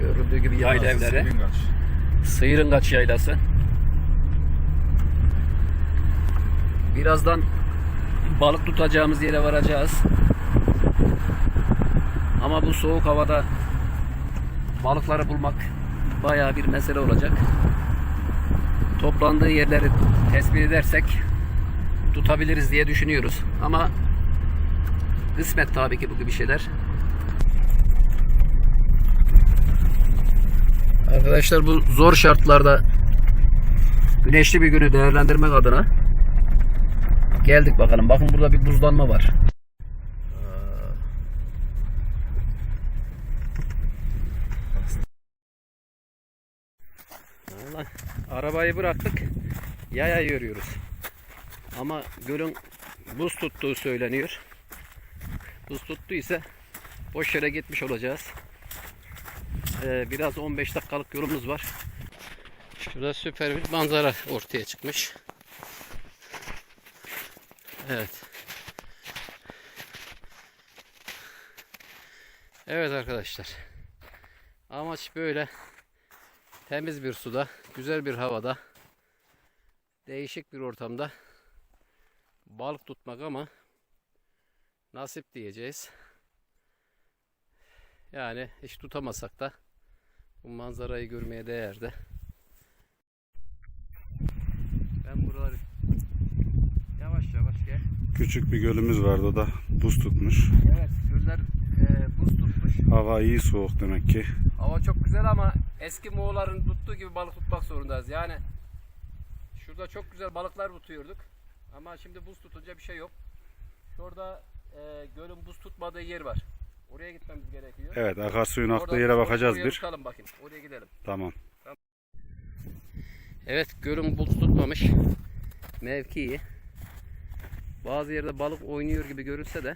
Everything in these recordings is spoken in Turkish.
Görüldüğü gibi yayla evleri. Seringaç. Sıyırıngaç yaylası. Birazdan balık tutacağımız yere varacağız. Ama bu soğuk havada balıkları bulmak bayağı bir mesele olacak. Toplandığı yerleri tespit edersek tutabiliriz diye düşünüyoruz. Ama kısmet tabii ki bu gibi şeyler. Arkadaşlar bu zor şartlarda güneşli bir günü değerlendirmek adına geldik bakalım. Bakın burada bir buzlanma var. Vallahi arabayı bıraktık. Yaya yürüyoruz. Ama gölün buz tuttuğu söyleniyor. Buz tuttuysa boş yere gitmiş olacağız. Ee, biraz 15 dakikalık yolumuz var. Şurada süper bir manzara ortaya çıkmış. Evet. Evet arkadaşlar. Amaç böyle temiz bir suda, güzel bir havada, değişik bir ortamda balık tutmak ama nasip diyeceğiz. Yani hiç tutamasak da bu manzarayı görmeye değerdi. Ben buraları yavaş yavaş gel. Küçük bir gölümüz vardı o da buz tutmuş. Evet göller e, buz tutmuş. Hava iyi soğuk demek ki. Hava çok güzel ama eski Moğolların tuttuğu gibi balık tutmak zorundayız. Yani şurada çok güzel balıklar tutuyorduk. Ama şimdi buz tutunca bir şey yok. Şurada e, gölün buz tutmadığı yer var. Oraya gitmemiz gerekiyor. Evet akarsuyun aktığı yere bakacağız bir. tutalım bakayım. Oraya gidelim. Tamam. Evet gölün buz tutmamış mevkii. Bazı yerde balık oynuyor gibi görülse de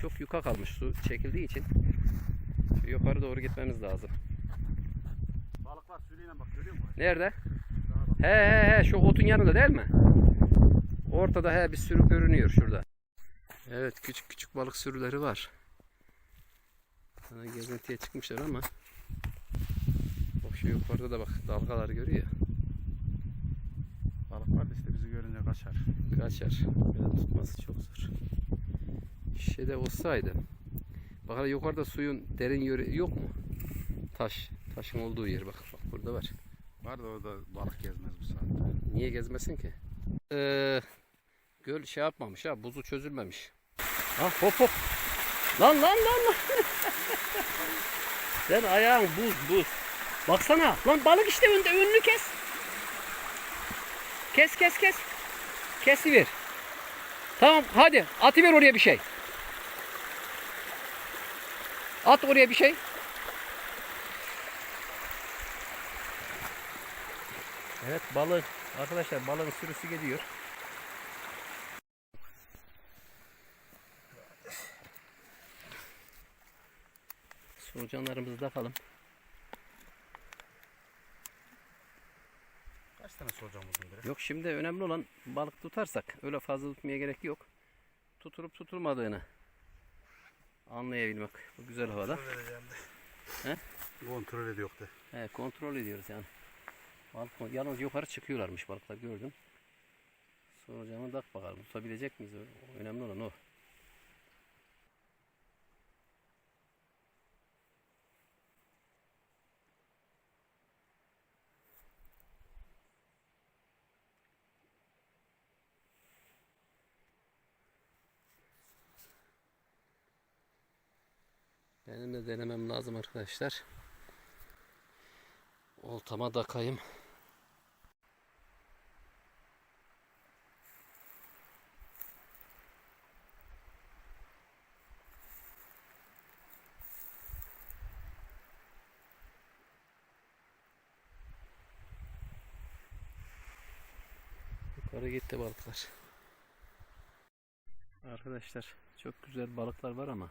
çok yuka kalmış su çekildiği için yukarı doğru gitmemiz lazım. Balıklar sürüyle bak görüyor musun? Nerede? He he he şu otun yanında değil mi? Ortada he bir sürü görünüyor şurada. Evet küçük küçük balık sürüleri var. Sana gezintiye çıkmışlar ama bak şu yukarıda da bak dalgalar görüyor. Balıklar da işte bizi görünce kaçar. Kaçar. Böyle tutması çok zor. Şişede olsaydı. Bak hele yukarıda suyun derin yeri yok mu? Taş. Taşın olduğu yer bak. Bak burada var. Var da orada balık gezmez bu saatte. Niye gezmesin ki? Ee, göl şey yapmamış ha. Buzu çözülmemiş. Ha hop hop. Lan lan lan lan. Sen ayağın buz buz. Baksana. Lan balık işte önde. Önünü kes. Kes kes kes. Kesiver. Tamam hadi. Atıver oraya bir şey. At oraya bir şey. Evet balık. Arkadaşlar balığın sürüsü geliyor. Solucanlarımızı takalım. Kaç tane soracağım uzun bire? Yok şimdi önemli olan balık tutarsak öyle fazla tutmaya gerek yok. Tuturup tutulmadığını anlayabilmek bu güzel havada. He? Kontrol ediyor de. He, kontrol ediyoruz yani. Balık, yalnız yukarı çıkıyorlarmış balıklar gördüm. Solucanı tak bakalım tutabilecek miyiz? Önemli olan o. Benim de denemem lazım arkadaşlar. Oltama takayım. Yukarı gitti balıklar. Arkadaşlar çok güzel balıklar var ama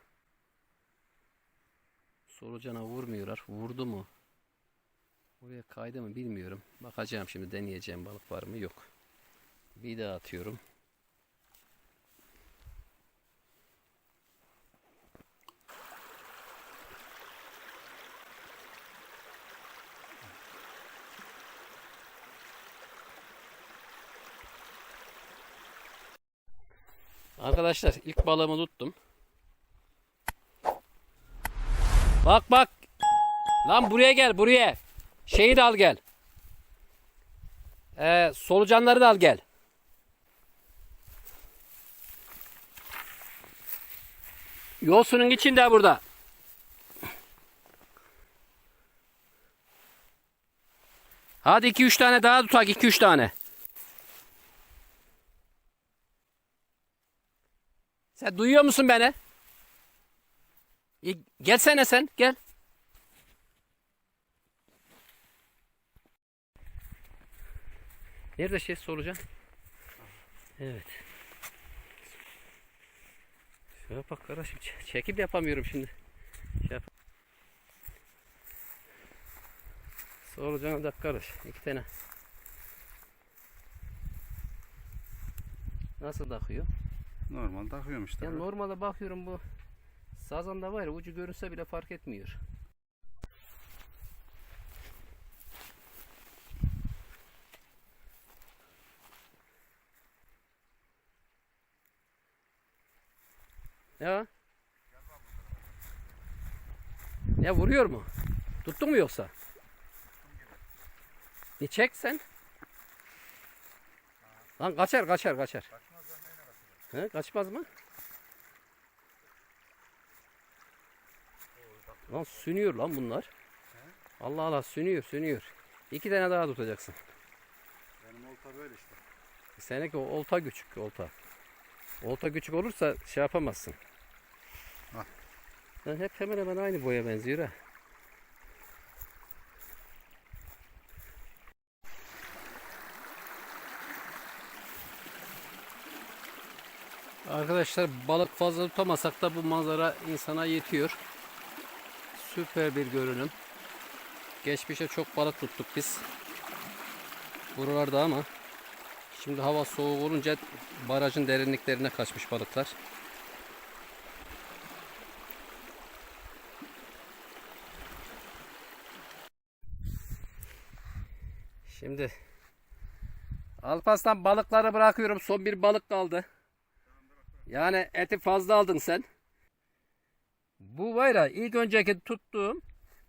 Solucana vurmuyorlar. Vurdu mu? Buraya kaydı mı bilmiyorum. Bakacağım şimdi deneyeceğim balık var mı yok. Bir daha atıyorum. Arkadaşlar ilk balığımı tuttum. Bak bak. Lan buraya gel buraya. Şeyi de al gel. Ee, solucanları da al gel. Yosunun içinde burada. Hadi 2-3 tane daha tutak 2-3 tane. Sen duyuyor musun beni? İyi, Gelsene sen gel. Nerede şey soracağım? Evet. Şöyle bak kardeşim ç- çekim yapamıyorum şimdi. Şey yap. Soracağım da kardeş. iki tane. Nasıl takıyor? Normal takıyorum işte. Ya böyle. normalde bakıyorum bu sazanda var ya ucu görünse bile fark etmiyor. Ya. Ya vuruyor mu? Tuttun mu yoksa? Ne çek sen? Lan kaçar kaçar kaçar. He, kaçmaz mı? Lan sünüyor lan bunlar. Allah Allah sünüyor sünüyor. İki tane daha tutacaksın. Benim olta böyle işte. Seninki o olta küçük olta. Olta küçük olursa şey yapamazsın. Lan hep hemen hemen aynı boya benziyor ha. Arkadaşlar balık fazla tutamasak da bu manzara insana yetiyor. Süper bir görünüm. Geçmişte çok balık tuttuk biz. Buralarda ama şimdi hava soğuk olunca barajın derinliklerine kaçmış balıklar. Şimdi Alpaslan balıkları bırakıyorum. Son bir balık kaldı. Yani eti fazla aldın sen. Bu var ya ilk önceki tuttuğum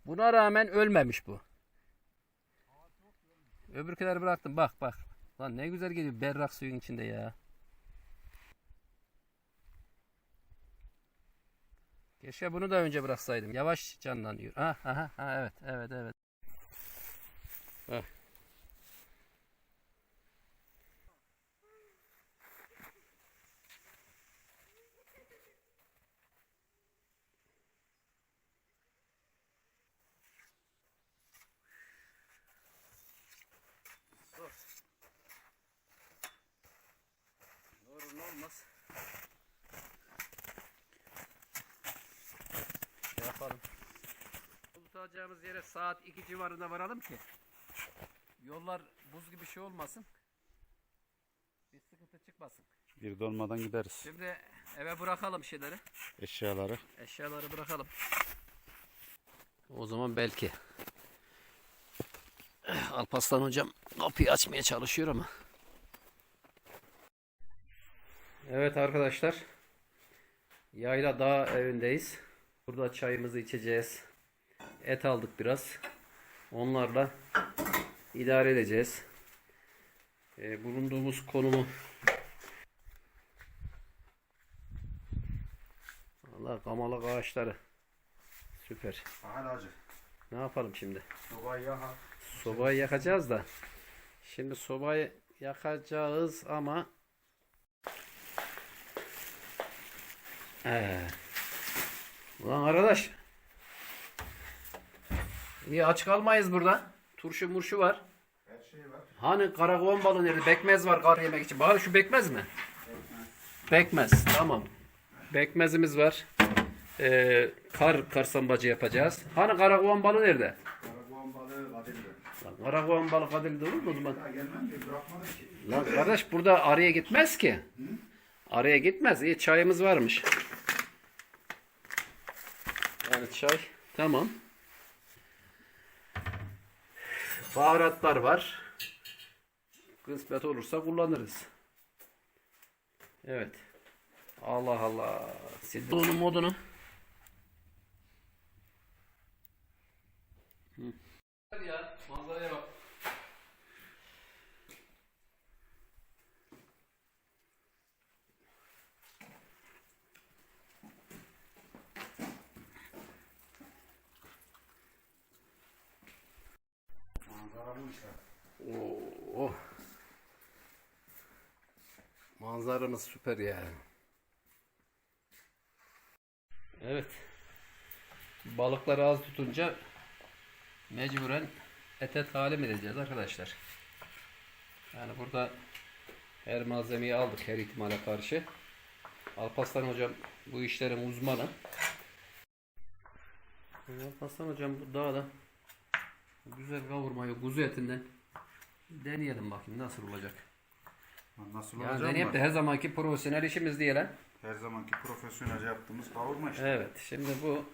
buna rağmen ölmemiş bu. Öbürküleri bıraktım bak bak. Lan ne güzel geliyor berrak suyun içinde ya. Keşke bunu da önce bıraksaydım. Yavaş canlanıyor. Ha ha ha evet evet evet. Heh. Doğru olmaz. Şey yapalım. Tutacağımız yere saat 2 civarında varalım ki yollar buz gibi şey olmasın. Bir sıkıntı çıkmasın. Bir dolmadan gideriz. Şimdi eve bırakalım şeyleri. Eşyaları. Eşyaları bırakalım. O zaman belki. Alpaslan hocam kapıyı açmaya çalışıyor ama. Evet arkadaşlar. Yayla Dağ evindeyiz. Burada çayımızı içeceğiz. Et aldık biraz. Onlarla idare edeceğiz. Ee, bulunduğumuz konumu Allah kamalık ağaçları. Süper. Hacı. Ne yapalım şimdi? Sobayı yaha. Sobayı yakacağız da. Şimdi sobayı yakacağız ama ee. Ulan arkadaş. İyi aç kalmayız burada. Turşu murşu var. Her şey var. Hani karakovan balığı nerede? Bekmez var kar yemek için. Bari şu bekmez mi? Bekmez. Tamam. Bekmezimiz var. Ee, kar karsambacı yapacağız. Hani karakovan balığı nerede? Karakoğan balığı Kadir'de. Karakovan balığı kadirde olur mu o zaman? Lan kardeş burada araya gitmez ki. Araya gitmez. İyi çayımız varmış. Yani çay tamam. Baharatlar var. Kısmet olursa kullanırız. Evet. Allah Allah. Sildi onun modunu. Oo. Manzaramız süper ya. Evet. Balıkları az tutunca mecburen etet talim edeceğiz arkadaşlar. Yani burada her malzemeyi aldık her ihtimale karşı. Alparslan hocam bu işlerin uzmanı. Alparslan hocam bu dağda güzel kavurmayı kuzu etinden deneyelim bakayım nasıl olacak. Nasıl Yani olacak deneyip de her zamanki profesyonel işimiz diyelim. Her zamanki profesyonelce yaptığımız kavurma işte. Evet şimdi bu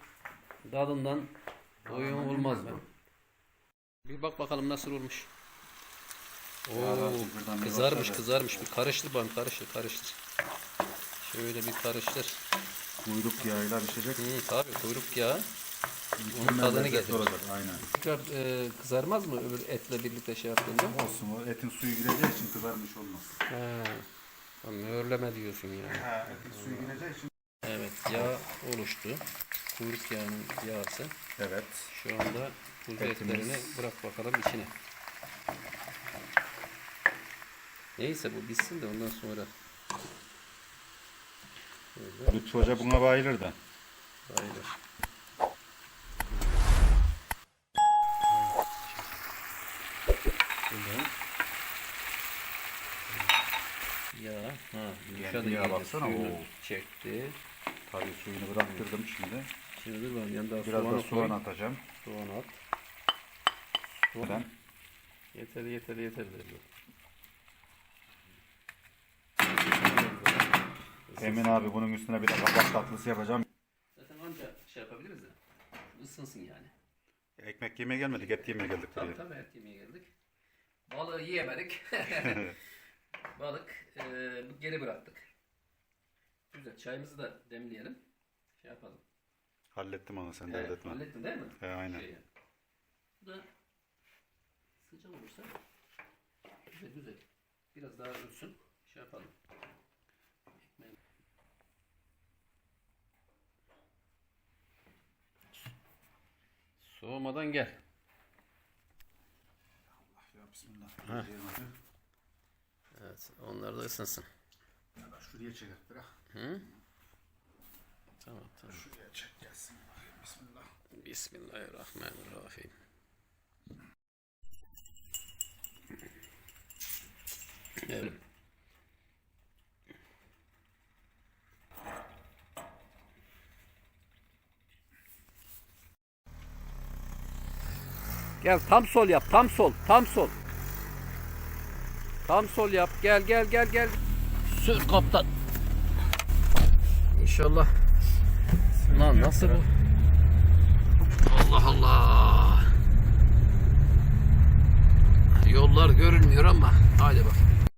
tadından doyum Tadından olmaz mı? Bir bak bakalım nasıl olmuş. Oo, kızarmış kızarmış bir karıştır bana karıştır karıştır. Şöyle bir karıştır. Kuyruk yağıyla pişecek. Hı, tabii kuyruk yağı. Mükemmel tadını olacak, Aynen. Tekrar e, kızarmaz mı öbür etle birlikte şey yaptığında? Olsun o etin suyu gireceği için kızarmış olmaz. He. Ha, Mühürleme diyorsun yani. Ha, etin suyu gireceği için. Evet yağ oluştu. Kuyruk yağının yağısı. Evet. Şu anda kuzu Etimiz. etlerini bırak bakalım içine. Neyse bu bitsin de ondan sonra Şöyle Lütfü Hoca buna bayılır da. bayılır. Ya, ha, yumuşadı yağa iyice, baksana, suyunu oo. çekti. Tabii suyunu bıraktırdım şimdi. Şimdi dur ben yanında Biraz soğanı da soğan koy. atacağım. Soğan at. Neden? Yeter yeter yeter dedi. Emin abi bunun üstüne bir de kabak tatlısı yapacağım. Zaten anca şey yapabiliriz de. Isınsın yani. Ekmek yemeye gelmedik, et yemeye geldik Tabii buraya. tabii et yemeye geldik. Balığı yiyemedik. Balık e, geri bıraktık. Güzel çayımızı da demleyelim. Şey yapalım. Hallettim onu sen dert etme. hallettin değil mi? He, aynen. Şey yani. Bu da sıcak olursa güzel güzel. Biraz daha ölsün. Şey yapalım. Ekmeği- Soğumadan gel. Ya bismillah. Evet, onlar da ısınsın. Ya da şuraya çeker bırak. Hı? Tamam, tamam. Şuraya çek gelsin. Bismillah. Bismillahirrahmanirrahim. Evet. Gel tam sol yap. Tam sol. Tam sol. Tam sol yap. Gel gel gel gel. Sür kaptan. İnşallah. Lan nasıl bu? Allah Allah. Yollar görünmüyor ama hadi bak.